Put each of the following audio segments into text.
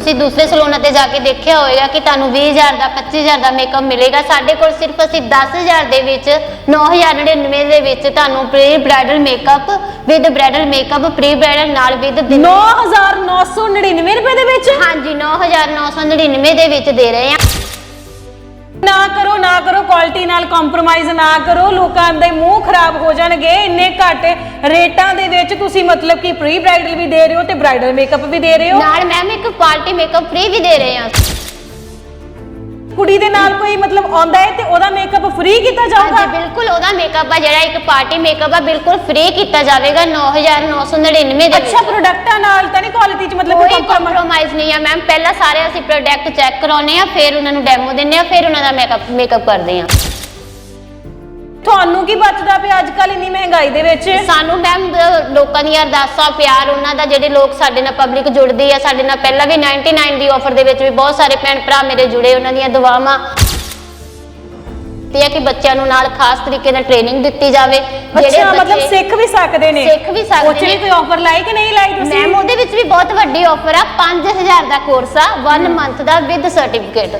ਤੁਸੀਂ ਦੂਸਰੇ ਸਲੂਨਾਂ ਤੇ ਜਾ ਕੇ ਦੇਖਿਆ ਹੋਵੇਗਾ ਕਿ ਤੁਹਾਨੂੰ 20000 ਦਾ 25000 ਦਾ ਮੇਕਅਪ ਮਿਲੇਗਾ। ਸਾਡੇ ਕੋਲ ਸਿਰਫ ਅਸੀਂ 10000 ਦੇ ਵਿੱਚ 9099 ਦੇ ਵਿੱਚ ਤੁਹਾਨੂੰ pre bridal makeup with bridal makeup pre bridal ਨਾਲ ਵਿਦ 9999 ਰੁਪਏ ਦੇ ਵਿੱਚ? ਹਾਂਜੀ 9999 ਦੇ ਵਿੱਚ ਦੇ ਰਹੇ ਹਾਂ। ਨਾ ਕਰੋ ਨਾ ਕਰੋ ਕੁਆਲਿਟੀ ਨਾਲ ਕੰਪਰੋਮਾਈਜ਼ ਨਾ ਕਰੋ। ਲੋਕਾਂ ਦੇ ਮੂੰਹ ਖਰਾਬ ਹੋ ਜਾਣਗੇ। ਇੰਨੇ ਘੱਟ ਰੇਟਾਂ ਦੇ ਵਿੱਚ ਤੁਸੀਂ ਮਤਲਬ ਕਿ ਪ੍ਰੀ ਬ੍ਰਾਈਡਲ ਵੀ ਦੇ ਰਹੇ ਹੋ ਤੇ ਬ੍ਰਾਈਡਲ ਮੇਕਅਪ ਵੀ ਦੇ ਰਹੇ ਹੋ? ਨਾਲ ਮੈਮ ਇੱਕ ਪਾਰਟੀ ਮੇਕਅਪ ਫ੍ਰੀ ਵੀ ਦੇ ਰਹੇ ਹਾਂ। ਕੁੜੀ ਦੇ ਨਾਲ ਕੋਈ ਮਤਲਬ ਆਉਂਦਾ ਹੈ ਤੇ ਉਹਦਾ ਮੇਕਅਪ ਫ੍ਰੀ ਕੀਤਾ ਹਾਂਜੀ ਜਾਊਗਾ ਬਿਲਕੁਲ ਉਹਦਾ ਮੇਕਅਪ ਆ ਜਿਹੜਾ ਇੱਕ ਪਾਰਟੀ ਮੇਕਅਪ ਆ ਬਿਲਕੁਲ ਫ੍ਰੀ ਕੀਤਾ ਜਾਵੇਗਾ 9999 ਦੇ ਅੱਛਾ ਵਿੱਚ। ਪ੍ਰੋਡਕਟਾਂ ਨਾਲ ਤਾਂ ਨਹੀਂ ਕੁਆਲਿਟੀ 'ਚ ਮਤਲਬ ਕੋਈ ਕੋਈ ਕੰਪਰੋਮਾਈਜ਼ ਕੰਪਰੋਮਾਈਜ਼ ਨਹੀਂ ਆ ਮੈਮ ਪਹਿਲਾਂ ਸਾਰੇ ਅਸੀਂ ਪ੍ਰੋਡਕਟ ਚੈੱਕ ਕਰਾਉਨੇ ਆ ਫਿਰ ਉਹਨਾਂ ਨੂੰ ਡੈਮੋ ਦਿੰਨੇ ਆ ਫਿਰ ਉਹਨਾਂ ਦਾ ਮੇਕਅਪ ਮੇਕਅਪ ਕਰਦੇ ਆ ਤੁਹਾਨੂੰ ਕੀ ਬਚਦਾ ਪਿਆ ਅੱਜ ਕੱਲ ਇੰਨੀ ਮਹਿੰਗਾਈ ਦੇ ਵਿੱਚ? ਸਾਨੂੰ ਮੈਮ ਲੋਕਾਂ ਦੀਆਂ ਅਰਦਾਸਾਂ ਪਿਆਰ ਉਹਨਾਂ ਦਾ ਜਿਹੜੇ ਲੋਕ ਸਾਡੇ ਨਾਲ ਪਬਲਿਕ ਜੁੜਦੀ ਆ ਸਾਡੇ ਨਾਲ ਪਹਿਲਾਂ ਵੀ 99 ਦੀ ਆਫਰ ਦੇ ਵਿੱਚ ਵੀ ਬਹੁਤ ਸਾਰੇ ਭੈਣ ਭਰਾ ਮੇਰੇ ਜੁੜੇ ਉਹਨਾਂ ਦੀਆਂ ਦੁਆਵਾਂ। ਤੇ ਆ ਕਿ ਬੱਚਿਆਂ ਨੂੰ ਨਾਲ ਖਾਸ ਤਰੀਕੇ ਨਾਲ ਟ੍ਰੇਨਿੰਗ ਦਿੱਤੀ ਜਾਵੇ ਅੱਛਾ ਮਤਲਬ ਸਿੱਖ ਵੀ ਸਕਦੇ ਨੇ? ਸਿੱਖ ਵੀ ਸਕਦੇ ਨੇ। ਕੋਈ ਆਫਰ ਲਾਈ ਕਿ ਨਹੀਂ ਲਾਈ ਤੁਸੀਂ? ਮੈਮ ਉਹਦੇ ਵਿੱਚ ਵੀ ਬਹੁਤ ਵੱਡੀ ਆਫਰ ਆ 5000 ਦਾ ਕੋਰਸ ਆ 1 ਮੰਥ ਦਾ ਵਿਦ ਸਰਟੀਫਿਕੇਟ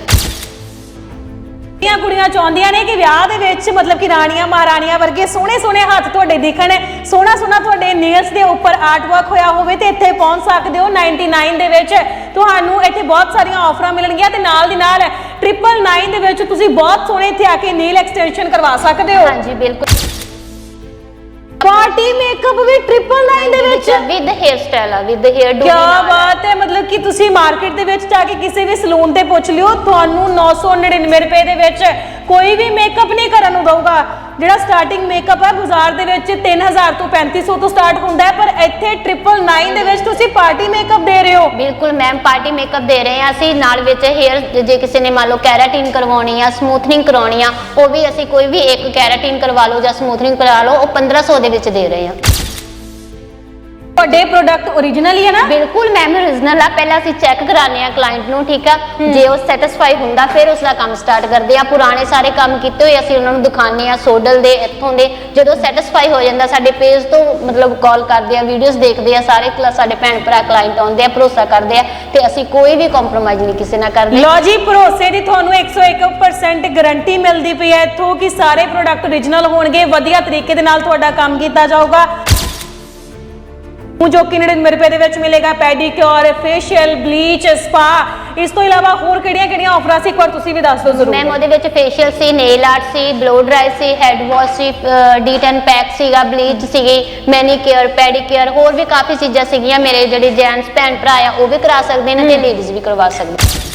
ਕੁੜੀਆਂ ਕੁੜੀਆਂ ਚਾਹੁੰਦੀਆਂ ਨੇ ਕਿ ਵਿਆਹ ਦੇ ਵਿੱਚ ਮਤਲਬ ਕਿ ਰਾਣੀਆਂ ਮਹਾਰਾਣੀਆਂ ਵਰਗੇ ਸੋਹਣੇ ਸੋਹਣੇ ਹੱਥ ਤੁਹਾਡੇ ਦਿਖਣ, ਸੋਹਣਾ ਸੋਹਣਾ ਤੁਹਾਡੇ ਨੇਲਸ ਦੇ ਉੱਪਰ ਆਰਟ ਵਰਕ ਹੋਇਆ ਹੋਵੇ ਤੇ ਇੱਥੇ ਪਹੁੰਚ ਸਕਦੇ ਹੋ 99 ਦੇ ਵਿੱਚ। ਤੁਹਾਨੂੰ ਇੱਥੇ ਬਹੁਤ ਸਾਰੀਆਂ ਆਫਰਾਂ ਮਿਲਣਗੀਆਂ ਤੇ ਨਾਲ ਦੀ ਨਾਲ 999 ਦੇ ਵਿੱਚ ਤੁਸੀਂ ਬਹੁਤ ਸੋਹਣੇ ਇੱਥੇ ਆ ਕੇ ਨੀਲ ਐਕਸਟੈਂਸ਼ਨ ਕਰਵਾ ਸਕਦੇ ਹੋ। ਹਾਂਜੀ, ਬਿਲਕੁਲ। ਪਾਰਟੀ ਮੇਕਅਪ ਵੀ 999 ਦੇ ਵਿੱਚ। ਵਿਦ ਹੇਅਰ ਸਟਾਈਲ ਆ ਵਿਦ ਹੇਅਰ ਡੂ ਕੀ ਬਾਤ ਹੈ ਮਤਲਬ ਕਿ ਤੁਸੀਂ ਮਾਰਕੀਟ ਦੇ ਵਿੱਚ ਜਾ ਕੇ ਕਿਸੇ ਵੀ ਸਲੂਨ ਤੇ ਪੁੱਛ ਲਿਓ ਤੁਹਾਨੂੰ 999 ਰੁਪਏ ਦੇ ਵਿੱਚ ਕੋਈ ਵੀ ਮੇਕਅਪ ਨਹੀਂ ਕਰਨ ਨੂੰ ਦਊਗਾ। ਜਿਹੜਾ ਸਟਾਰਟਿੰਗ ਮੇਕਅਪ ਹੈ ਬਾਜ਼ਾਰ ਦੇ ਵਿੱਚ 3000 ਤੋਂ 3500 ਤੋਂ ਸਟਾਰਟ ਹੁੰਦਾ ਹੈ, ਪਰ ਇੱਥੇ 999 ਦੇ ਵਿੱਚ ਤੁਸੀਂ ਪਾਰਟੀ ਮੇਕਅਪ ਦੇ ਰਹੇ ਹੋ। ਬਿਲਕੁਲ ਮੈਮ ਪਾਰਟੀ ਮੇਕਅਪ ਦੇ ਰਹੇ ਹਾਂ ਅਸੀਂ। ਨਾਲ ਵਿੱਚ ਹੇਅਰ ਜੇ ਕਿਸੇ ਨੇ ਮੰਨ ਲਓ ਕੈਰਾਟਿਨ ਕਰਵਾਉਣੀ ਆ ਸਮੂਥਨਿੰਗ ਕਰਾਉਣੀ ਆ, ਉਹ ਵੀ ਅਸੀਂ ਕੋਈ ਵੀ ਇੱਕ ਕੈਰਾਟਿਨ ਕਰਵਾ ਲਓ ਜਾਂ ਸਮੂਥਨਿੰਗ ਕਰਾ ਲਓ, ਉਹ 1500 ਦੇ ਵਿੱਚ ਦੇ ਰਹੇ ਹਾਂ। ਤੁਹਾਡੇ ਪ੍ਰੋਡਕਟ ਓਰੀਜਨਲ ਹੀ ਹੈ ਨਾ? ਬਿਲਕੁਲ ਮੈਮ ਓਰੀਜਨਲ ਆ। ਪਹਿਲਾਂ ਅਸੀਂ ਚੈੱਕ ਕਰਾਉਂਦੇ ਆ ਕਲਾਇੰਟ ਨੂੰ ਠੀਕ ਆ? ਜੇ ਉਹ ਸੈਟੀਸਫਾਈ ਹੁੰਦਾ ਫਿਰ ਉਸ ਦਾ ਕੰਮ ਸਟਾਰਟ ਕਰਦੇ ਆ ਪੁਰਾਣੇ ਸਾਰੇ ਕੰਮ ਕੀਤੇ ਹੋਏ ਅਸੀਂ ਉਹਨਾਂ ਨੂੰ ਦਿਖਾਉਂਦੇ ਆ ਸੋਡਲ ਦੇ ਇੱਥੋਂ ਦੇ। ਜਦੋਂ ਸੈਟੀਸਫਾਈ ਹੋ ਜਾਂਦਾ ਸਾਡੇ ਪੇਜ ਤੋਂ ਮਤਲਬ ਕਾਲ ਕਰਦੇ ਆ ਵੀਡੀਓਜ਼ ਦੇਖਦੇ ਆ ਸਾਰੇ ਕਲਾ- ਸਾਡੇ ਭੈਣ ਭਰਾ ਕਲਾਇੰਟ ਆਉਂਦੇ ਆ ਭਰੋਸਾ ਕਰਦੇ ਆ ਤੇ ਅਸੀਂ ਕੋਈ ਵੀ ਕੰਪਰੋਮਾਈਜ਼ ਨਹੀਂ ਕਿਸੇ ਨਾਲ ਕਰਦੇ। ਲੋ ਜੀ ਭਰੋਸੇ ਦੀ ਤੁਹਾਨੂੰ 101% ਗਾਰੰਟੀ ਮਿਲਦੀ ਪਈ ਹੈ ਇੱਥੋਂ ਕਿ ਸਾਰੇ ਪ੍ਰੋਡਕਟ ਓਰੀਜਨਲ ਹੋਣਗੇ। ਵਧੀਆ ਤਰੀਕੇ ਦੇ ਨਾਲ ਤੁਹਾਡਾ ਕੰਮ ਕੀਤਾ ਜਾਊਗਾ। ਜੋ ਕਿ 99 ਰੁਪਏ ਦੇ ਵਿੱਚ ਮਿਲੇਗਾ ਪੈਡੀਕਿਉਰ ਫੇਸ਼ੀਅਲ ਬਲੀਚ ਸਪਾ। ਇਸ ਤੋਂ ਇਲਾਵਾ ਹੋਰ ਕਿਹੜੀਆਂ-ਕਿਹੜੀਆਂ ਆਫਰਾਂ ਸੀ? ਇੱਕ ਵਾਰ ਤੁਸੀਂ ਵੀ ਦੱਸ ਦਿਓ ਜ਼ਰੂਰ। ਮੈਮ ਉਹਦੇ ਵਿੱਚ ਫੇਸ਼ੀਅਲ ਸੀ ਨੇਲ ਆਰਟ ਸੀ ਬਲੋ ਡਰਾਈ ਸੀ ਹੈਡ ਵਾਸ਼ ਸੀ ਡੀ10 ਪੈਕ ਸੀਗਾ ਬਲੀਚ ਸੀਗੀ ਮੈਨੀਕਿਅਰ ਪੈਡੀਕਿਅਰ ਹੋਰ ਵੀ ਕਾਫੀ ਚੀਜ਼ਾਂ ਸੀਗੀਆਂ। ਮੇਰੇ ਜਿਹੜੇ ਜੈਂਟਸ ਭੈਣ ਭਰਾ ਆ ਉਹ ਵੀ ਕਰਾ ਸਕਦੇ ਨੇ ਤੇ ਲੇਡੀਜ਼ ਵੀ ਕਰਵਾ ਸਕਦੇ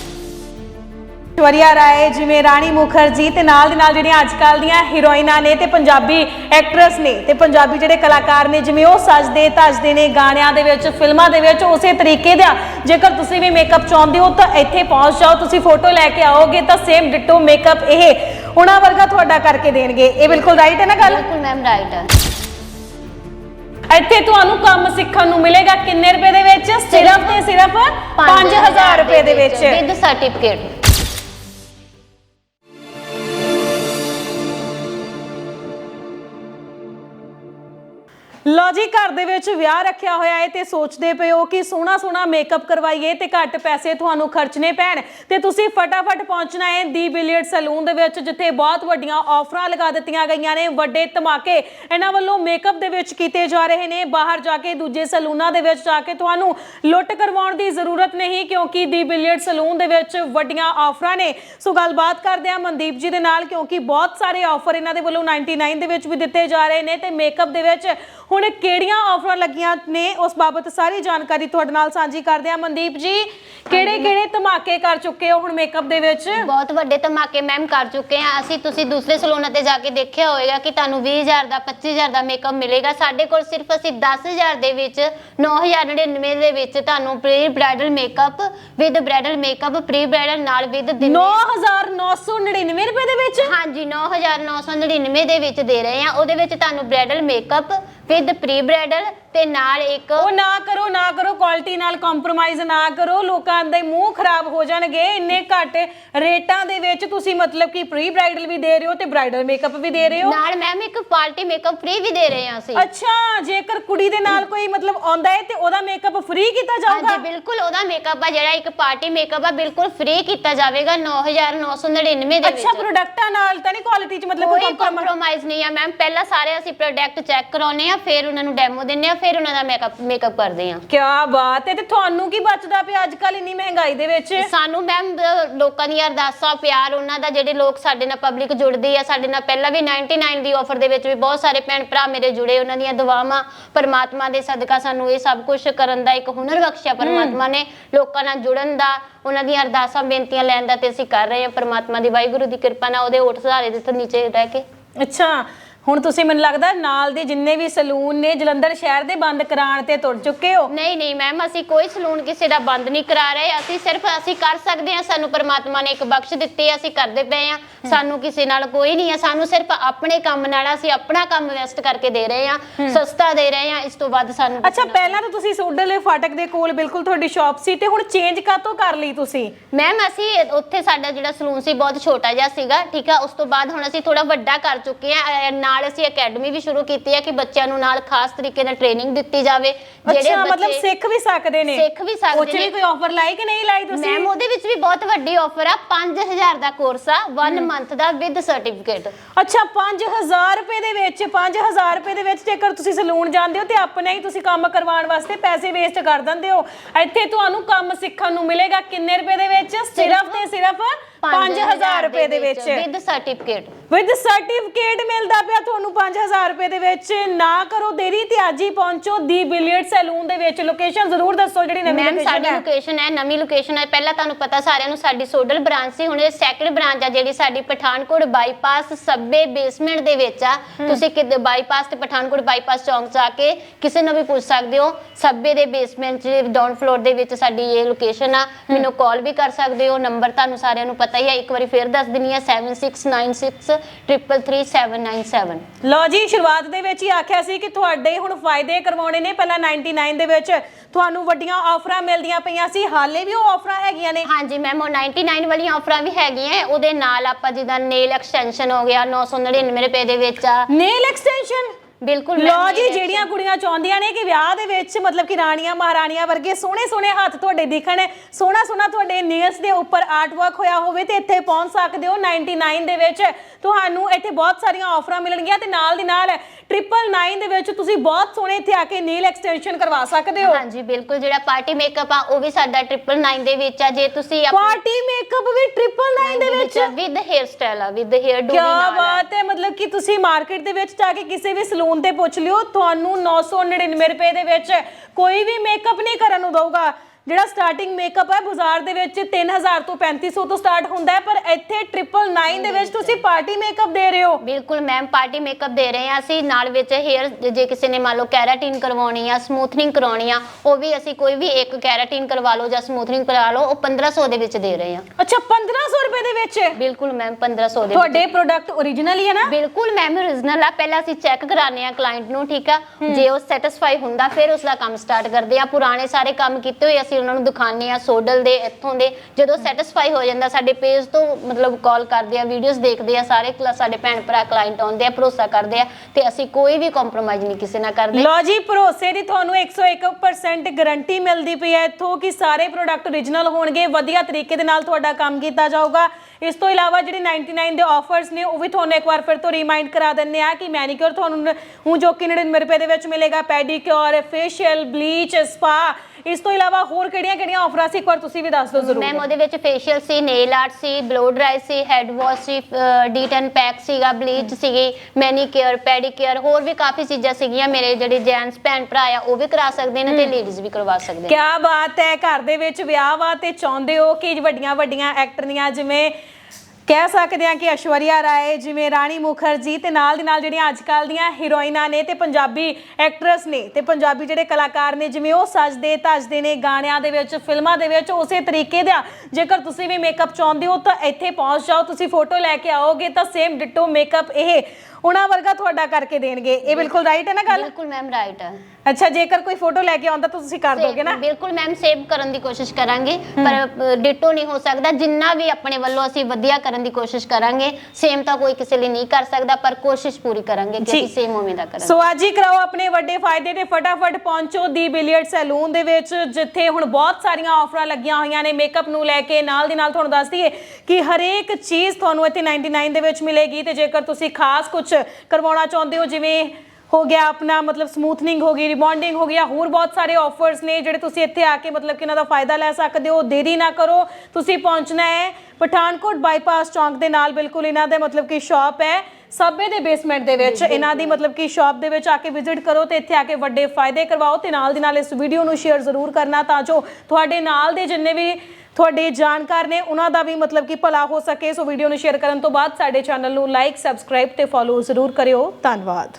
ਸ਼ਵਰੀਆ ਰਾਏ ਜਿਵੇਂ ਰਾਣੀ ਮੁਖਰਜੀ ਤੇ ਨਾਲ ਦੀ ਨਾਲ ਜਿਹੜੀਆਂ ਅੱਜ ਕੱਲ ਦੀਆਂ ਹੀਰੋਇਨਾਂ ਨੇ ਤੇ ਪੰਜਾਬੀ ਐਕਟਰੈਸ ਨੇ ਤੇ ਪੰਜਾਬੀ ਜਿਹੜੇ ਕਲਾਕਾਰ ਨੇ ਜਿਵੇਂ ਉਹ ਸਜਦੇ ਧਜਦੇ ਨੇ ਗਾਣਿਆਂ ਦੇ ਵਿੱਚ ਫਿਲਮਾਂ ਦੇ ਵਿੱਚ ਉਸੇ ਤਰੀਕੇ ਦਾ। ਜੇਕਰ ਤੁਸੀਂ ਵੀ ਮੇਕਅਪ ਚਾਹੁੰਦੇ ਹੋ ਤਾਂ ਇੱਥੇ ਪਹੁੰਚ ਜਾਓ ਤੁਸੀਂ ਫੋਟੋ ਲੈ ਕੇ ਆਓਗੇ ਤਾਂ ਸੇਮ ਡਿਟੋ ਮੇਕਅਪ ਇਹ ਉਹਨਾਂ ਵਰਗਾ ਤੁਹਾਡਾ ਕਰਕੇ ਦੇਣਗੇ। ਇਹ ਬਿਲਕੁਲ ਰਾਈਟ ਹੈ ਨਾ ਗੱਲ? ਬਿਲਕੁਲ ਮੈਮ ਰਾਈਟ ਹੈ। ਇੱਥੇ ਤੁਹਾਨੂੰ ਕੰਮ ਸਿੱਖਣ ਨੂੰ ਮਿਲੇਗਾ ਕਿੰਨੇ ਰੁਪਏ ਦੇ ਵਿੱਚ? ਸਿਰਫ ਤੇ ਸਿਰਫ 5000 ਰੁਪਏ ਦੇ ਵਿੱਚ ਵਿਦ ਸਰਟੀਫਿਕੇਟ ਲੋ ਜੀ, ਘਰ ਦੇ ਵਿੱਚ ਵਿਆਹ ਰੱਖਿਆ ਹੋਇਆ ਹੈ ਤੇ ਸੋਚਦੇ ਪਏ ਹੋ ਕਿ ਸੋਹਣਾ ਸੋਹਣਾ ਮੇਕਅਪ ਕਰਵਾਈਏ ਤੇ ਘੱਟ ਪੈਸੇ ਤੁਹਾਨੂੰ ਖਰਚਣੇ ਪੈਣ। ਤੇ ਤੁਸੀਂ ਫਟਾਫਟ ਪਹੁੰਚਣਾ ਹੈ ਦੀ ਬਿਲੀਅਰਡ ਸੈਲੂਨ ਦੇ ਵਿੱਚ, ਜਿੱਥੇ ਬਹੁਤ ਵੱਡੀਆਂ ਆਫਰਾਂ ਲਗਾ ਦਿੱਤੀਆਂ ਗਈਆਂ ਨੇ, ਵੱਡੇ ਧਮਾਕੇ ਇਹਨਾਂ ਵੱਲੋਂ ਮੇਕਅਪ ਦੇ ਵਿੱਚ ਕੀਤੇ ਜਾ ਰਹੇ ਨੇ। ਬਾਹਰ ਜਾ ਕੇ ਦੂਜੇ ਸੈਲੂਨਾਂ ਦੇ ਵਿੱਚ ਜਾ ਕੇ ਤੁਹਾਨੂੰ ਲੁੱਟ ਕਰਵਾਉਣ ਦੀ ਜ਼ਰੂਰਤ ਨਹੀਂ, ਕਿਉਂਕਿ ਦੀ ਬਿਲੀਅਰਡ ਸੈਲੂਨ ਦੇ ਵਿੱਚ ਵੱਡੀਆਂ ਆਫਰਾਂ ਨੇ। ਸੋ ਗੱਲਬਾਤ ਕਰਦੇ ਹਾਂ ਮਨਦੀਪ ਜੀ ਦੇ ਨਾਲ, ਕਿਉਂਕਿ ਬਹੁਤ ਸਾਰੇ ਆਫਰ ਇਹਨਾਂ ਦੇ ਵੱਲੋਂ 99 ਦੇ ਵਿੱਚ ਵੀ ਦਿੱਤੇ ਜਾ ਰਹੇ ਨੇ ਤੇ ਮੇਕਅਪ ਦੇ ਵਿੱਚ ਹੁਣ ਕਿਹੜੀਆਂ ਆਫਰਾਂ ਲੱਗੀਆਂ ਨੇ? ਉਸ ਬਾਬਤ ਸਾਰੀ ਜਾਣਕਾਰੀ ਤੁਹਾਡੇ ਨਾਲ ਸਾਂਝੀ ਕਰਦੇ ਹਾਂ। ਮਨਦੀਪ ਜੀ ਕਿਹੜੇ ਕਿਹੜੇ ਧਮਾਕੇ ਕਰ ਚੁੱਕੇ ਹੋ ਹੁਣ ਮੇਕਅਪ ਦੇ ਵਿੱਚ? ਬਹੁਤ ਵੱਡੇ ਧਮਾਕੇ ਮੈਮ ਕਰ ਚੁੱਕੇ ਆ ਅਸੀਂ ਤੁਸੀਂ ਦੂਸਰੇ ਸਲੂਨਾਂ ਤੇ ਜਾ ਕੇ ਦੇਖਿਆ ਹੋਵੇਗਾ ਕਿ ਤੁਹਾਨੂੰ 20000 ਦਾ 25000 ਦਾ ਮੇਕਅਪ ਮਿਲੇਗਾ। ਸਾਡੇ ਕੋਲ ਸਿਰਫ ਅਸੀਂ 10000 ਦੇ ਵਿੱਚ 9099 ਦੇ ਵਿੱਚ ਤੁਹਾਨੂੰ pre bridal makeup with bridal makeup pre bridal ਨਾਲ ਵਿਦ 9999 ਰੁਪਏ ਦੇ ਵਿੱਚ? ਹਾਂਜੀ 9999 ਦੇ ਵਿੱਚ ਦੇ ਰਹੇ ਆ ਉਹਦੇ ਵਿੱਚ ਤੁਹਾਨੂੰ bridal makeup with pre bridal ਤੇ ਨਾਲ ਇੱਕ ਉਹ ਨਾ ਕਰੋ ਨਾ ਕਰੋ ਕੁਆਲਿਟੀ ਨਾਲ ਕੰਪਰੋਮਾਈਜ਼ ਨਾ ਕਰੋ ਲੋਕਾਂ ਦੇ ਮੂੰਹ ਖਰਾਬ ਹੋ ਜਾਣਗੇ। ਇੰਨੇ ਘੱਟ ਰੇਟਾਂ ਦੇ ਵਿੱਚ ਤੁਸੀਂ ਮਤਲਬ ਕਿ ਪ੍ਰੀ ਬ੍ਰਾਈਡਲ ਵੀ ਦੇ ਰਹੇ ਹੋ ਤੇ ਬ੍ਰਾਈਡਲ ਮੇਕਅਪ ਵੀ ਦੇ ਰਹੇ ਹੋ? ਨਾਲ ਮੈਮ ਇੱਕ ਪਾਰਟੀ ਮੇਕਅਪ ਫ੍ਰੀ ਵੀ ਦੇ ਰਹੇ ਹਾਂ ਅਸੀਂ। ਅੱਛਾ ਜੇਕਰ ਕੁੜੀ ਦੇ ਨਾਲ ਕੋਈ ਮਤਲਬ ਆਉਂਦਾ ਹੈ ਤੇ ਉਹਦਾ ਮੇਕਅਪ ਫ੍ਰੀ ਕੀਤਾ ਜਾਊਗਾ? ਹਾਂਜੀ ਬਿਲਕੁਲ ਉਹਦਾ ਮੇਕਅਪ ਆ ਜਿਹੜਾ ਇੱਕ ਪਾਰਟੀ ਮੇਕਅਪ ਆ ਬਿਲਕੁਲ ਫ੍ਰੀ ਕੀਤਾ ਜਾਵੇਗਾ 9999 ਦੇ ਅੱਛਾ ਵਿੱਚ। ਪ੍ਰੋਡਕਟਾਂ ਨਾਲ ਤਾਂ ਨਹੀਂ ਕੁਆਲਿਟੀ 'ਚ ਮਤਲਬ ਕੋਈ ਕੋਈ compromise- ਕੰਪਰੋਮਾਈਜ਼ ਨਹੀਂ ਆ ਮੈਮ ਪਹਿਲਾਂ ਸਾਰੇ ਅਸੀਂ ਪ੍ਰੋਡਕਟ ਚੈੱਕ ਕਰਾਉਨੇ ਆ ਫਿਰ ਉਹਨਾਂ ਨੂੰ ਡੈਮੋ ਦਿੰਨੇ ਆ ਫਿਰ ਉਹਨਾਂ ਦਾ ਮੇਕਅਪ ਮੇਕਅਪ ਕਰਦੇ ਆ ਕਿਆ ਬਾਤ ਹੈ ਤੇ ਤੁਹਾਨੂੰ ਕੀ ਬਚਦਾ ਪਿਆ ਅੱਜ ਕੱਲ ਇੰਨੀ ਮਹਿੰਗਾਈ ਦੇ ਵਿੱਚ? ਸਾਨੂੰ ਮੈਮ ਲੋਕਾਂ ਦੀਆਂ ਅਰਦਾਸਾਂ ਪਿਆਰ ਉਹਨਾਂ ਦਾ ਜਿਹੜੇ ਲੋਕ ਸਾਡੇ ਨਾਲ ਪਬਲਿਕ ਜੁੜਦੀ ਆ ਸਾਡੇ ਨਾਲ ਪਹਿਲਾਂ ਵੀ 99 ਦੀ ਆਫਰ ਦੇ ਵਿੱਚ ਵੀ ਬਹੁਤ ਸਾਰੇ ਭੈਣ ਭਰਾ ਮੇਰੇ ਜੁੜੇ ਉਹਨਾਂ ਦੀਆਂ ਦੁਆਵਾਂ ਪਰਮਾਤਮਾ ਦੇ ਸਦਕਾ ਸਾਨੂੰ ਇਹ ਸਭ ਕੁਝ ਕਰਨ ਦਾ ਇੱਕ ਹੁਨਰ ਬਖਸ਼ਿਆ ਪਰਮਾਤਮਾ ਨੇ ਲੋਕਾਂ ਨਾਲ ਜੁੜਨ ਦਾ ਉਹਨਾਂ ਦੀਆਂ ਅਰਦਾਸਾਂ ਬੇਨਤੀਆਂ ਲੈਣ ਦਾ ਤੇ ਅਸੀਂ ਕਰ ਰਹੇ ਹਾਂ। ਪਰਮਾਤਮਾ ਦੀ ਵਾਹਿਗੁਰੂ ਦੀ ਕਿਰਪਾ ਨਾਲ ਉਹਦੇ ਓਟ ਸਹਾਰੇ ਦੇ ਤੋਂ ਨੀਚੇ ਰਹਿ ਕੇ। ਅੱਛਾ ਹੁਣ ਤੁਸੀਂ ਮੈਨੂੰ ਲੱਗਦਾ ਨਾਲ ਦੇ ਜਿੰਨੇ ਵੀ ਸਲੂਨ ਨੇ ਜਲੰਧਰ ਸ਼ਹਿਰ ਦੇ ਬੰਦ ਕਰਾਉਣ ਤੇ ਤੁਰ ਚੁੱਕੇ ਹੋ? ਨਹੀਂ ਨਹੀਂ ਮੈਮ ਅਸੀਂ ਕੋਈ ਸਲੂਨ ਕਿਸੇ ਦਾ ਬੰਦ ਨਹੀਂ ਕਰਾ ਰਹੇ। ਅਸੀਂ ਸਿਰਫ ਅਸੀਂ ਕਰ ਸਕਦੇ ਹਾਂ ਸਾਨੂੰ ਪਰਮਾਤਮਾ ਨੇ ਇੱਕ ਬਖਸ਼ ਦਿੱਤੀ ਹੈ ਅਸੀਂ ਕਰਦੇ ਪਏ ਹਾਂ। ਸਾਨੂੰ ਕਿਸੇ ਨਾਲ ਕੋਈ ਨਹੀਂ ਹੈ। ਸਾਨੂੰ ਸਿਰਫ ਆਪਣੇ ਕੰਮ ਨਾਲ ਅਸੀਂ ਆਪਣਾ ਕੰਮ ਇਨਵੈਸਟ ਕਰਕੇ ਦੇ ਰਹੇ ਹਾਂ ਸਸਤਾ ਦੇ ਰਹੇ ਹਾਂ ਇਸ ਤੋਂ ਵੱਧ ਸਾਨੂੰ ਅੱਛਾ ਪਹਿਲਾਂ ਤਾਂ ਤੁਸੀਂ ਸੋਡਲੇ ਫਾਟਕ ਦੇ ਕੋਲ ਬਿਲਕੁਲ ਤੁਹਾਡੀ ਸ਼ਾਪ ਸੀ ਤੇ ਹੁਣ ਚੇਂਜ ਕਾਤੋਂ ਕਰ ਲਈ ਤੁਸੀਂ? ਮੈਮ ਅਸੀਂ ਉੱਥੇ ਸਾਡਾ ਜਿਹੜਾ ਸਲੂਨ ਸੀ ਬਹੁਤ ਛੋਟਾ ਜਿਹਾ ਸੀਗਾ ਠੀਕ ਆ? ਉਸ ਤੋਂ ਬਾਅਦ ਹੁਣ ਅਸੀਂ ਥੋੜਾ ਵੱਡਾ ਕਰ ਚੁੱਕੇ ਆ ਨਾਲ ਅਸੀਂ ਅਕੈਡਮੀ ਵੀ ਸ਼ੁਰੂ ਕੀਤੀ ਹੈ ਕਿ ਬੱਚਿਆਂ ਨੂੰ ਨਾਲ ਖਾਸ ਤਰੀਕੇ ਨਾਲ ਟ੍ਰੇਨਿੰਗ ਦਿੱਤੀ ਜਾਵੇ। ਅੱਛਾ ਮਤਲਬ ਸਿੱਖ ਵੀ ਸਕਦੇ ਨੇ। ਸਿੱਖ ਵੀ ਸਕਦੇ ਉਹ 'ਚ ਵੀ ਨੇ। ਕੋਈ ਆਫਰ ਲਾਈ ਕਿ ਨਹੀਂ ਲਾਈ ਤੁਸੀਂ? ਮੈਮ ਉਹਦੇ ਵਿੱਚ ਵੀ ਬਹੁਤ ਵੱਡੀ ਆਫਰ ਆ। 5000 ਦਾ ਕੋਰਸ ਆ 1 ਮੰਥ ਦਾ ਵਿਦ ਸਰਟੀਫਿਕੇਟ ਅੱਛਾ 5000 ਰੁਪਏ ਦੇ ਵਿੱਚ 5000 ਰੁਪਏ ਦੇ ਵਿੱਚ ਜੇਕਰ ਤੁਸੀਂ ਸਲੂਨ ਜਾਂਦੇ ਹੋ ਤੇ ਆਪਣੇ ਹੀ ਤੁਸੀਂ ਕੰਮ ਕਰਵਾਉਣ ਵਾਸਤੇ ਪੈਸੇ ਵੇਸਟ ਕਰ ਦਿੰਦੇ ਹੋ। ਇੱਥੇ ਤੁਹਾਨੂੰ ਕੰਮ ਸਿੱਖਣ ਨੂੰ ਮਿਲੇਗਾ ਕਿੰਨੇ ਰੁਪਏ ਦੇ ਵਿੱਚ? ਸਿਰਫ ਤੇ ਸਿਰਫ 5000 ਰੁਪਏ ਦੇ ਵਿੱਚ ਵਿਦ ਸਰਟੀਫਿਕੇਟ ਵਿਦ ਸਰਟੀਫਿਕੇਟ ਮਿਲਦਾ ਪਿਆ ਤੁਹਾਨੂੰ 5000 ਰੁਪਏ ਦੇ ਵਿੱਚ। ਨਾ ਕਰੋ ਦੇਰੀ ਤੇ ਅੱਜ ਹੀ ਪਹੁੰਚੋ ਦੀ ਬਿਲੀਅਰਡ ਸੈਲੂਨ ਦੇ ਵਿੱਚ। ਲੋਕੇਸ਼ਨ ਜ਼ਰੂਰ ਦੱਸੋ ਜਿਹੜੀ ਨਵੀਂ ਲੋਕੇਸ਼ਨ ਸਾਡੀ ਹੈ। ਲੋਕੇਸ਼ਨ ਹੈ ਨਵੀਂ ਲੋਕੇਸ਼ਨ ਹੈ। ਪਹਿਲਾਂ ਤੁਹਾਨੂੰ ਪਤਾ ਸਾਰਿਆਂ ਨੂੰ ਸਾਡੀ ਸੋਡਲ ਬ੍ਰਾਂਚ ਸੀ ਹੁਣ ਇਹ ਸੈਕੰਡ ਬ੍ਰਾਂਚ ਆ ਜਿਹੜੀ ਸਾਡੀ ਪਠਾਨਕੋਟ ਬਾਈਪਾਸ ਸੱਬੇ ਬੇਸਮੈਂਟ ਦੇ ਵਿੱਚ ਆ। ਤੁਸੀਂ ਕਿਤੇ ਬਾਈਪਾਸ ਤੇ ਪਠਾਨਕੋਟ ਬਾਈਪਾਸ ਚੌਂਕ ਜਾ ਕੇ ਕਿਸੇ ਨੂੰ ਵੀ ਪੁੱਛ ਸਕਦੇ ਹੋ। ਸੱਬੇ ਦੇ ਬੇਸਮੈਂਟ ਚ ਡਾਊਨ ਫਲੋਰ ਦੇ ਵਿੱਚ ਸਾਡੀ ਇਹ ਲੋਕੇਸ਼ਨ ਆ। ਮੈਨੂੰ ਕਾਲ ਵੀ ਕਰ ਸਕਦੇ ਹੋ। ਨੰਬਰ ਤੁਹਾਨੂੰ ਸਾਰਿਆਂ ਨੂੰ ਪਤਾ ਹੀ ਹੈ ਇੱਕ ਵਾਰੀ ਫੇਰ ਦੱਸ ਦਿੰਨੀ ਹੈ 7696333797 ਲਓ ਜੀ ਸ਼ੁਰੂਆਤ ਦੇ ਵਿੱਚ ਹੀ ਆਖਿਆ ਸੀ ਕਿ ਤੁਹਾਡੇ ਹੁਣ ਫਾਇਦੇ ਕਰਵਾਉਣੇ ਨੇ। ਪਹਿਲਾਂ 99 ਦੇ ਵਿੱਚ ਤੁਹਾਨੂੰ ਵੱਡੀਆਂ ਆਫਰਾਂ ਮਿਲਦੀਆਂ ਪਈਆਂ ਸੀ ਹਾਲੇ ਵੀ ਉਹ ਆਫਰਾਂ ਹੈਗੀਆਂ ਨੇ। ਹਾਂਜੀ ਮੈਮ ਉਹ 99 ਵਾਲੀਆਂ ਆਫਰਾਂ ਵੀ ਹੈਗੀਆਂ ਉਹਦੇ ਨਾਲ ਆਪਾਂ ਜਿੱਦਾਂ ਨੇਲ ਐਕਸਟੈਂਸ਼ਨ ਹੋ ਗਿਆ 999 ਰੁਪਏ ਦੇ ਵਿੱਚ ਆ। ਨੇਲ ਐਕਸਟੈਂਸ਼ਨ ਬਿਲਕੁਲ ma'am, ਜੀ ਜਿਹੜੀਆਂ ਕੁੜੀਆਂ ਚਾਹੁੰਦੀਆਂ ਨੇ ਕਿ ਵਿਆਹ ਦੇ ਵਿੱਚ ਮਤਲਬ ਕਿ ਰਾਣੀਆਂ ਮਹਾਰਾਣੀਆਂ ਵਰਗੇ ਸੋਹਣੇ ਸੋਹਣੇ ਹੱਥ ਤੁਹਾਡੇ ਦਿਖਣ ਸੋਹਣਾ ਸੋਹਣਾ ਤੁਹਾਡੇ ਨੇਲਸ ਦੇ ਉੱਪਰ ਆਰਟ ਵਰਕ ਹੋਇਆ ਹੋਵੇ ਤੇ ਇੱਥੇ ਪਹੁੰਚ ਸਕਦੇ ਹੋ 99 ਦੇ ਵਿੱਚ। ਤੁਹਾਨੂੰ ਇੱਥੇ ਬਹੁਤ ਸਾਰੀਆਂ ਆਫਰਾਂ ਮਿਲਣਗੀਆਂ ਤੇ ਨਾਲ ਦੀ ਨਾਲ 999 ਦੇ ਵਿੱਚ ਤੁਸੀਂ ਬਹੁਤ ਸੋਹਣੇ ਇੱਥੇ ਆ ਕੇ ਨੇਲ ਐਕਸਟੈਂਸ਼ਨ ਕਰਵਾ ਸਕਦੇ ਹੋ। ਹਾਂਜੀ ਬਿਲਕੁਲ ਜਿਹੜਾ ਪਾਰਟੀ ਮੇਕਅਪ ਆ ਉਹ ਵੀ ਸਾਡਾ 999 ਦੇ ਵਿੱਚ ਆ। ਜੇ ਤੁਸੀਂ ਪਾਰਟੀ ਮੇਕਅਪ ਵੀ 999 ਦੇ ਵਿੱਚ ਵਿਦ ਹੇਅਰ ਸਟਾਈਲ ਆ ਵਿਦ ਹੇਅਰ ਡੂ ਵੀ ਕਿਆ ਨਾਲ ਆ। ਬਾਤ ਹੈ ਮਤਲਬ ਕਿ ਤੁਸੀਂ ਮਾਰਕੀਟ ਦੇ ਵਿੱਚ ਜਾ ਕੇ ਕਿਸੇ ਵੀ ਸਲੂਨ ਤੇ ਪੁੱਛ ਲਿਓ, ਤੁਹਾਨੂੰ 999 ਰੁਪਏ ਦੇ ਵਿੱਚ ਕੋਈ ਵੀ ਮੇਕਅਪ ਨਹੀਂ ਕਰਨ ਨੂੰ ਦਊਗਾ। ਜਿਹੜਾ ਸਟਾਰਟਿੰਗ ਮੇਕਅਪ ਹੈ ਬਾਜ਼ਾਰ ਦੇ ਵਿੱਚ 3000 ਤੋਂ 3500 ਤੋਂ ਸਟਾਰਟ ਹੁੰਦਾ ਹੈ ਪਰ ਇੱਥੇ 999 ਦੇ ਵਿੱਚ ਤੁਸੀਂ ਪਾਰਟੀ ਮੇਕਅਪ ਦੇ ਰਹੇ ਹੋ। ਬਿਲਕੁਲ ਮੈਮ ਪਾਰਟੀ ਮੇਕਅਪ ਦੇ ਰਹੇ ਆ ਅਸੀਂ। ਨਾਲ ਵਿੱਚ ਹੇਅਰ ਜੇ ਕਿਸੇ ਨੇ ਮੰਨ ਲਓ ਕੈਰਾਟਿਨ ਕਰਵਾਉਣੀ ਆ ਸਮੂਥਨਿੰਗ ਕਰਾਉਣੀ ਆ ਉਹ ਵੀ ਅਸੀਂ ਕੋਈ ਵੀ ਇੱਕ ਕੈਰਾਟਿਨ ਕਰਵਾ ਲਓ ਜਾਂ ਸਮੂਥਨਿੰਗ ਕਰਵਾ ਲਓ ਉਹ 1500 ਦੇ ਵਿੱਚ ਦੇ ਰਹੇ ਆ ਅੱਛਾ 1500 ਰੁਪਏ ਦੇ ਵਿੱਚ? ਬਿਲਕੁਲ ਮੈਮ 1500 ਦੇ ਵਿੱਚ। ਤੁਹਾਡੇ ਪ੍ਰੋਡਕਟ origignal ਹੀ ਹੈ ਨਾ? ਬਿਲਕੁਲ ਮੈਮ origignal ਆ। ਪਹਿਲਾਂ ਅਸੀਂ ਚੈੱਕ ਕਰਾਉਂਦੇ ਆ ਕਲਾਇੰਟ ਨੂੰ ਠੀਕ ਆ? ਜੇ ਉਹ ਸੈਟੀਸਫਾਈ ਹੁੰਦਾ ਫਿਰ ਉਸ ਦਾ ਕੰਮ ਸਟਾਰਟ ਕਰਦੇ ਆ ਪੁਰਾਣੇ ਸਾਰੇ ਕੰਮ ਕੀਤੇ ਹੋਏ ਅਸੀਂ ਉਹਨਾਂ ਨੂੰ ਦਿਖਾਉਂਦੇ ਆ ਸੋਡਲ ਦੇ ਇੱਥੋਂ ਦੇ ਜਦੋਂ ਸੈਟੀਸਫਾਈ ਹੋ ਜਾਂਦਾ, ਸਾਡੇ ਪੇਜ ਤੋਂ ਮਤਲਬ ਕਾਲ ਕਰਦੇ ਆ ਵੀਡੀਓਜ਼ ਦੇਖਦੇ ਆ, ਸਾਰੇ ਕਲਾ- ਸਾਡੇ ਭੈਣ ਭਰਾ ਕਲਾਇੰਟ ਆਉਂਦੇ ਆ, ਭਰੋਸਾ ਕਰਦੇ ਆ ਤੇ ਅਸੀਂ ਕੋਈ ਵੀ ਕੰਪਰੋਮਾਈਜ਼ ਨਹੀਂ ਕਿਸੇ ਨਾਲ ਕਰਦੇ। ਲੋ ਜੀ, ਭਰੋਸੇ ਦੀ ਤੁਹਾਨੂੰ 101% ਗਾਰੰਟੀ ਮਿਲਦੀ ਪਈ ਹੈ ਇੱਥੋਂ ਕਿ ਸਾਰੇ ਪ੍ਰੋਡਕਟ origignal ਹੋਣਗੇ। ਵਧੀਆ ਤਰੀਕੇ ਦੇ ਨਾਲ ਤੁਹਾਡਾ ਕੰਮ ਕੀਤਾ ਜਾਊਗਾ। ਇਸ ਤੋਂ ਇਲਾਵਾ ਜਿਹੜੇ 99 ਦੇ ਆਫਰਸ ਨੇ, ਉਹ ਵੀ ਤੁਹਾਨੂੰ ਇੱਕ ਵਾਰ ਫਿਰ ਤੋਂ ਰਿਮਾਈਂਡ ਕਰਾ ਦਿੰਨੇ ਆ ਕਿ ਮੈਨੀਕਿਉਰ ਤੁਹਾਨੂੰ ਹੁਣ ਜੋ ਕਿ 99 ਰੁਪਏ ਦੇ ਵਿੱਚ ਮਿਲੇਗਾ ਪੈਡੀਕਿਉਰ ਫੇਸ਼ੀਅਲ ਬਲੀਚ ਸਪਾ ਇਸ ਤੋਂ ਇਲਾਵਾ ਹੋਰ ਕਿਹੜੀਆਂ-ਕਿਹੜੀਆਂ ਆਫਰਾਂ ਸੀ? ਇੱਕ ਵਾਰ ਤੁਸੀਂ ਵੀ ਦੱਸ ਦਿਓ ਜ਼ਰੂਰ। ਮੈਮ ਉਹਦੇ ਵਿੱਚ ਫੇਸ਼ੀਅਲ ਸੀ ਨੇਲ ਆਰਟ ਸੀ ਬਲੋ ਡਰਾਈ ਸੀ ਹੈਡ ਵਾਸ਼ ਸੀ ਡੀ10 ਪੈਕ ਸੀਗਾ ਬਲੀਚ ਸੀਗੀ ਮੈਨੀਕਿਅਰ ਪੈਡੀਕਿਅਰ ਹੋਰ ਵੀ ਕਾਫੀ ਚੀਜ਼ਾਂ ਸੀਗੀਆਂ। ਮੇਰੇ ਜਿਹੜੇ ਜੈਂਟਸ ਭੈਣ ਭਰਾ ਆ ਉਹ ਵੀ ਕਰਾ ਸਕਦੇ ਨੇ ਤੇ ਲੇਡੀਜ਼ ਵੀ ਕਰਵਾ ਸਕਦੇ ਨੇ। ਕਿਆ ਬਾਤ ਹੈ ਘਰ ਦੇ ਵਿੱਚ ਵਿਆਹ ਵਾ ਤੇ ਚਾਹੁੰਦੇ ਹੋ ਕਿ ਵੱਡੀਆਂ ਵੱਡੀਆਂ ਐਕਟਰਨੀਆਂ ਜਿਵੇਂ ਕਹਿ ਸਕਦੇ ਆ ਕਿ ਐਸ਼ਵਰਿਆ ਰਾਏ, ਜਿਵੇਂ ਰਾਣੀ ਮੁਖਰਜੀ ਤੇ ਨਾਲ ਦੀ ਨਾਲ ਜਿਹੜੀਆਂ ਅੱਜ ਕੱਲ ਦੀਆਂ ਹੀਰੋਇਨਾਂ ਨੇ ਤੇ ਪੰਜਾਬੀ ਐਕਟਰਸ ਨੇ ਤੇ ਪੰਜਾਬੀ ਜਿਹੜੇ ਕਲਾਕਾਰ ਨੇ, ਜਿਵੇਂ ਉਹ ਸਜਦੇ, ਧਜਦੇ ਨੇ ਗਾਣਿਆਂ ਦੇ ਵਿੱਚ, ਫਿਲਮਾਂ ਦੇ ਵਿੱਚ, ਉਸੇ ਤਰੀਕੇ ਦਾ। ਜੇਕਰ ਤੁਸੀਂ ਵੀ ਮੇਕਅਪ ਚਾਹੁੰਦੇ ਹੋ ਤਾਂ ਇੱਥੇ ਪਹੁੰਚ ਜਾਓ, ਤੁਸੀਂ ਫੋਟੋ ਲੈ ਕੇ ਆਓਗੇ ਤਾਂ ਸੇਮ ਡਿਟੋ ਮੇਕਅਪ ਇਹ। ਉਹਨਾਂ ਵਰਗਾ ਤੁਹਾਡਾ ਕਰਕੇ ਦੇਣਗੇ। ਇਹ ਬਿਲਕੁਲ। ਰਾਈਟ ਹੈ ਨਾ ਗੱਲ? ਬਿਲਕੁਲ ਮੈਮ ਰਾਈਟ ਆ ਅੱਛਾ ਜੇਕਰ ਕੋਈ ਫੋਟੋ ਲੈ ਕੇ ਆਉਂਦਾ ਤਾਂ ਤੁਸੀਂ ਕਰ ਦੋਗੇ ਨਾ? ਬਿਲਕੁਲ ਮੈਮ ਸੇਵ ਕਰਨ ਦੀ ਕੋਸ਼ਿਸ਼ ਕਰਾਂਗੇ ਪਰ ਡਿਟੋ ਨਹੀਂ ਹੋ ਸਕਦਾ। ਜਿੰਨਾ ਵੀ ਆਪਣੇ ਵੱਲੋਂ ਅਸੀਂ ਵਧੀਆ ਕਰਨ ਦੀ ਕੋਸ਼ਿਸ਼ ਕਰਾਂਗੇ ਸੇਮ ਤਾਂ ਕੋਈ ਕਿਸੇ ਲਈ ਨਹੀਂ ਕਰ ਸਕਦਾ ਪਰ ਕੋਸ਼ਿਸ਼ ਪੂਰੀ ਕਰਾਂਗੇ ਕਿ। ਅਸੀਂ ਸੇਮ ਉਵੇਂ ਦਾ ਕਰਾਂਗੇ। ਸੋ ਅੱਜ ਹੀ ਕਰਾਓ ਆਪਣੇ ਵੱਡੇ ਫਾਇਦੇ ਤੇ ਫਟਾਫਟ ਪਹੁੰਚੋ ਦੀ ਬਿਲੀਅਰਡ ਸੈਲੂਨ ਦੇ ਵਿੱਚ ਜਿੱਥੇ ਹੁਣ ਬਹੁਤ ਸਾਰੀਆਂ ਆਫਰਾਂ ਲੱਗੀਆਂ ਹੋਈਆਂ ਨੇ। ਮੇਕਅਪ ਨੂੰ ਲੈ ਕੇ ਨਾਲ ਦੀ ਨਾਲ ਤੁਹਾਨੂੰ ਦੱਸ ਦਈਏ ਕਿ ਹਰੇਕ ਚੀਜ਼ ਤੁਹਾਨੂੰ ਇੱਥੇ 99 ਦੇ ਵਿੱਚ ਮਿਲੇਗੀ ਤੇ ਜੇਕਰ ਤੁਸੀਂ ਖਾਸ ਕੁਝ ਕਰਵਾਉਣਾ ਚਾਹੁੰਦੇ ਹੋ? ਜਿਵੇਂ ਹੋ ਗਿਆ ਆਪਣਾ ਮਤਲਬ ਸਮੂਥਨਿੰਗ ਹੋ ਗਈ ਰਿਬੌਂਡਿੰਗ ਹੋ ਗਿਆ ਹੋਰ ਬਹੁਤ ਸਾਰੇ ਆਫਰਸ ਨੇ ਜਿਹੜੇ ਤੁਸੀਂ ਇੱਥੇ ਆ ਕੇ ਮਤਲਬ ਕਿ ਇਹਨਾਂ ਦਾ ਫਾਇਦਾ ਲੈ ਸਕਦੇ ਹੋ। ਦੇਰੀ ਨਾ ਕਰੋ ਤੁਸੀਂ ਪਹੁੰਚਣਾ ਹੈ ਪਠਾਨਕੋਟ ਬਾਈਪਾਸ ਚੌਂਕ ਦੇ ਨਾਲ ਬਿਲਕੁਲ ਇਹਨਾਂ ਦੇ ਮਤਲਬ ਕਿ ਸ਼ਾਪ ਹੈ। ਸਬੇ ਦੇ ਬੇਸਮੈਂਟ ਦੇ ਵਿੱਚ ਇਹਨਾਂ ਦੀ ਮਤਲਬ ਕਿ ਸ਼ਾਪ ਦੇ ਵਿੱਚ ਆ ਕੇ ਵਿਜ਼ਿਟ ਕਰੋ ਤੇ ਇੱਥੇ ਆ ਕੇ ਵੱਡੇ ਫਾਇਦੇ ਕਰਵਾਓ ਤੇ ਨਾਲ ਦੀ ਨਾਲ ਇਸ ਵੀਡੀਓ ਨੂੰ ਸ਼ੇਅਰ ਜ਼ਰੂਰ ਕਰਨਾ ਤਾਂ ਜੋ ਤੁਹਾਡੇ ਨਾਲ ਦੇ ਜਿੰਨੇ ਵੀ ਤੁਹਾਡੇ ਜਾਣਕਾਰ ਨੇ, ਉਹਨਾਂ ਦਾ ਵੀ ਮਤਲਬ ਕਿ ਭਲਾ ਹੋ ਸਕੇ। ਸੋ ਵੀਡੀਓ ਨੂੰ ਸ਼ੇਅਰ ਕਰਨ ਤੋਂ ਬਾਅਦ ਸਾਡੇ ਚੈਨਲ ਨੂੰ ਲਾਈਕ ਸਬਸਕ੍ਰਾਈਬ ਤੇ ਫੋਲੋ ਜ਼ਰੂਰ ਕਰਿਓ। ਧੰਨਵਾਦ।